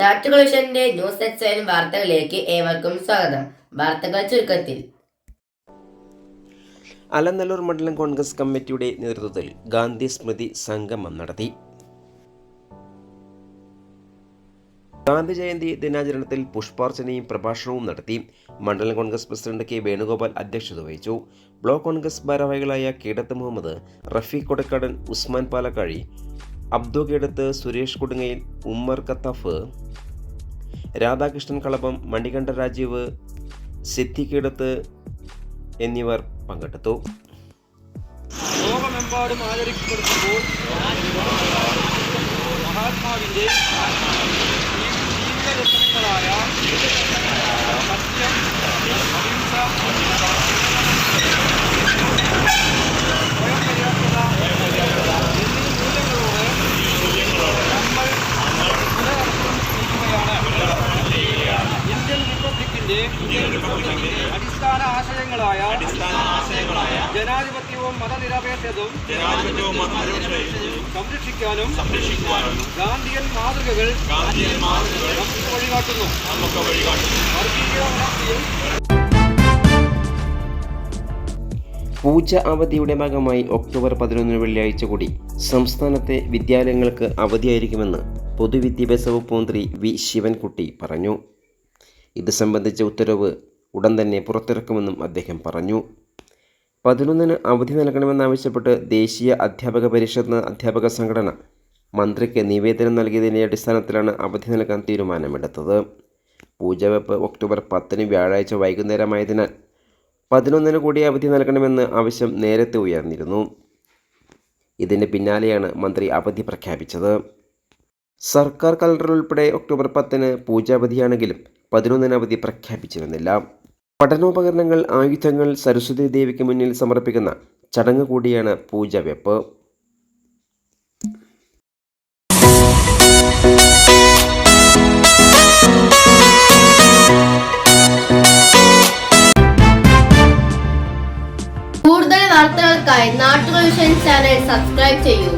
നാട്ടുകളുഷന്റെ news എക്സൈൻ വാർത്തകളിലേക്ക് ഏവർക്കും സ്വാഗതം. വാർത്തകൾ ചുരുക്കത്തിൽ. അലനല്ലൂർ മണ്ഡലം കോൺഗ്രസ് കമ്മിറ്റിയുടെ നേതൃത്വത്തിൽ ഗാന്ധി സ്മൃതി സംഗമം നടത്തി. ഗാന്ധി ജയന്തി ദിനാചരണത്തിൽ പുഷ്പാർച്ചനയും പ്രഭാഷണവും നടത്തി. മണ്ഡലം കോൺഗ്രസ് പ്രസിഡന്റ് കെ വേണുഗോപാൽ അധ്യക്ഷത വഹിച്ചു. ബ്ലോക്ക് കോൺഗ്രസ് ഭാരവാഹികളായ കീടത്ത് മുഹമ്മദ് റഫീഖ് കൊടക്കാടൻ ഉസ്മാൻ പാലക്കാഴി അബ്ദു കേടത്ത് സുരേഷ് കൊടുങ്ങയിൽ ഉമ്മർ കത്താഫ് രാധാകൃഷ്ണൻ കളപ്പം മണികണ്ഠ രാജീവ് സിദ്ധിക്കിടത്ത് എന്നിവർ പങ്കെടുത്തു. ലോകമെമ്പാടും മഹാത്മാവിന്റെ സത്യം അഹിംസ റിപ്പബ്ലിക്കിന്റെ അടിസ്ഥാന ആശയങ്ങളായ ജനാധിപത്യവും മതനിരപേക്ഷതയും സംരക്ഷിക്കാനും ഗാന്ധിയൻ മാതൃകകൾ നമുക്ക് വഴികാട്ടുന്നു. വർഗീയ ഉണർത്തിയും പൂജ അവധിയുടെ ഭാഗമായി ഒക്ടോബർ പതിനൊന്നിന് വെള്ളിയാഴ്ച കൂടി സംസ്ഥാനത്തെ വിദ്യാലയങ്ങൾക്ക് അവധിയായിരിക്കുമെന്ന് പൊതുവിദ്യാഭ്യാസ വകുപ്പ് മന്ത്രി വി ശിവൻകുട്ടി പറഞ്ഞു. ഇത് സംബന്ധിച്ച ഉത്തരവ് ഉടൻ തന്നെ പുറത്തിറക്കുമെന്നും അദ്ദേഹം പറഞ്ഞു. പതിനൊന്നിന് അവധി നൽകണമെന്നാവശ്യപ്പെട്ട് ദേശീയ അധ്യാപക പരിഷത്ത് അധ്യാപക സംഘടന മന്ത്രിക്ക് നിവേദനം നൽകിയതിന്റെ അടിസ്ഥാനത്തിലാണ് അവധി നൽകാൻ തീരുമാനമെടുത്തത്. പൂജവെപ്പ് ഒക്ടോബർ പത്തിന് വ്യാഴാഴ്ച വൈകുന്നേരമായതിനാൽ പതിനൊന്നിന് കൂടി അവധി നൽകണമെന്ന് ആവശ്യം നേരത്തെ ഉയർന്നിരുന്നു. ഇതിന് പിന്നാലെയാണ് മന്ത്രി അവധി പ്രഖ്യാപിച്ചത്. സർക്കാർ കലണ്ടർ ഉൾപ്പെടെ ഒക്ടോബർ പത്തിന് പൂജാവധിയാണെങ്കിലും പതിനൊന്നിന് അവധി പ്രഖ്യാപിച്ചിരുന്നില്ല. പഠനോപകരണങ്ങൾ ആയുധങ്ങൾ സരസ്വതി ദേവിക്ക് മുന്നിൽ സമർപ്പിക്കുന്ന ചടങ്ങ് കൂടിയാണ് പൂജവെപ്പ് കൂടുതൽ വാർത്തകൾക്കായി നാട്ടുകൾ ചാനൽ സബ്സ്ക്രൈബ് ചെയ്യൂ.